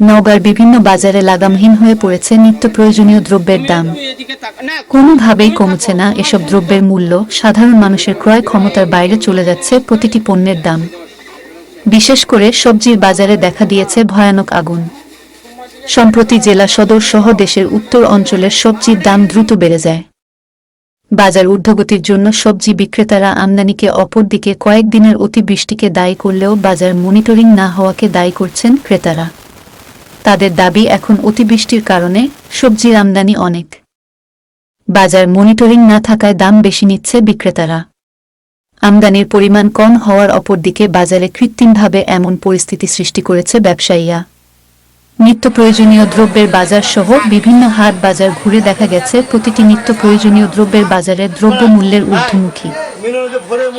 নওগাঁর বিভিন্ন বাজারে লাগামহীন হয়ে পড়েছে নিত্য প্রয়োজনীয় দ্রব্যের দাম। কোনোভাবেই কমছে না এসব দ্রব্যের মূল্য। সাধারণ মানুষের ক্রয় ক্ষমতার বাইরে চলে যাচ্ছে প্রতিটি পণ্যের দাম। বিশেষ করে সবজির বাজারে দেখা দিয়েছে ভয়ানক আগুন। সম্প্রতি জেলা সদর সহ দেশের উত্তর অঞ্চলের সবজির দাম দ্রুত বেড়ে যায়। বাজার ঊর্ধ্বগতির জন্য সবজি বিক্রেতারা আমদানিকে অপরদিকে কয়েকদিনের অতিবৃষ্টিকে দায়ী করলেও বাজার মনিটরিং না হওয়াকে দায়ী করছেন ক্রেতারা। তাদের দাবি এখন অতিবৃষ্টির কারণে সবজির আমদানি অনেক। বাজার মনিটরিং না থাকায় দাম বেশি নিচ্ছে বিক্রেতারা। আমদানির পরিমাণ কম হওয়ার অপরদিকে বাজারে কৃত্রিমভাবে এমন পরিস্থিতি সৃষ্টি করেছে ব্যবসায়ীরা। নিত্য প্রয়োজনীয় দ্রব্যের বাজার সহ বিভিন্ন হাট বাজার ঘুরে দেখা গেছে প্রতিটি নিত্য প্রয়োজনীয় দ্রব্যের বাজারে দ্রব্য মূল্যের ঊর্ধ্বমুখী।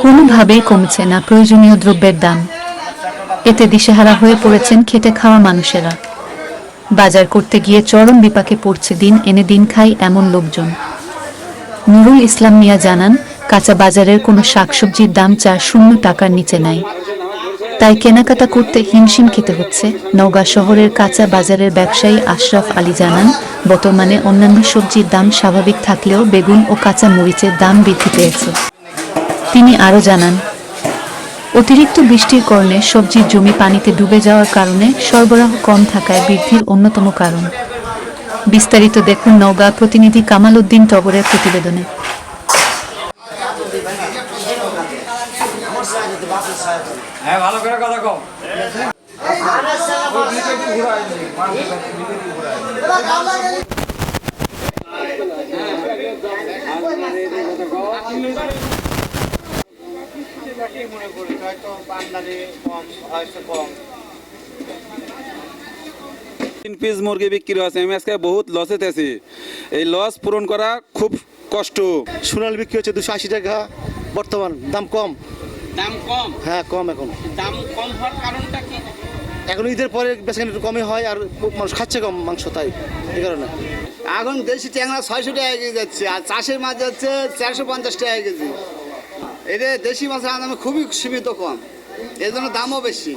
কোনোভাবেই কমছে না প্রয়োজনীয় দ্রব্যের দাম। এতে দিশেহারা হয়ে পড়েছেন খেটে খাওয়া মানুষেরা। বাজার করতে গিয়ে চরম বিপাকে পড়ছে দিন এনে দিন খাই এমন লোকজন। নুরুল ইসলাম মিয়া জানান, কাঁচা বাজারের কোনো শাকসবজির দাম চার শূন্য টাকার নিচে নাই। তাই কেনাকাটা করতে হিমশিম খেতে হচ্ছে। নওগাঁ শহরের কাঁচা বাজারের ব্যবসায়ী আশরাফ আলী জানান, বর্তমানে অন্যান্য সবজির দাম স্বাভাবিক থাকলেও বেগুন ও কাঁচা মরিচের দাম বৃদ্ধি পেয়েছে। তিনি আরও জানান অতিরিক্ত বৃষ্টির কারণে সবজির জমি পানিতে ডুবে যাওয়ার কারণে সরবরাহ কম থাকায় বৃদ্ধির অন্যতম কারণ। বিস্তারিত দেখুন নওগাঁ প্রতিনিধি কামাল উদ্দিন টগরের প্রতিবেদনে। হ্যাঁ কও তিন পিস মুরগি বিক্রি হয়েছে। আমি আজকে বহুত লসে আছি এই লস পূরণ করা খুব কষ্ট। সোনাল বিক্রি হচ্ছে দুশো আশি টাকা। বর্তমান দাম কম। দাম কম? হ্যাঁ কম এখন। দাম কম হওয়ার কারণটা কি? এখন ঈদের পরে বেশি একটু কমই হয় আর মানুষ খাচ্ছে কম মাংস তাই এই কারণে। এখন দেশি ট্যাংরা ছয়শো টাকা কেজি যাচ্ছে আর চাষের মাছ যাচ্ছে চারশো পঞ্চাশ টাকা কেজি। এদের দেশি মাছের দাম খুবই সীমিত কম। এর জন্য দামও বেশি।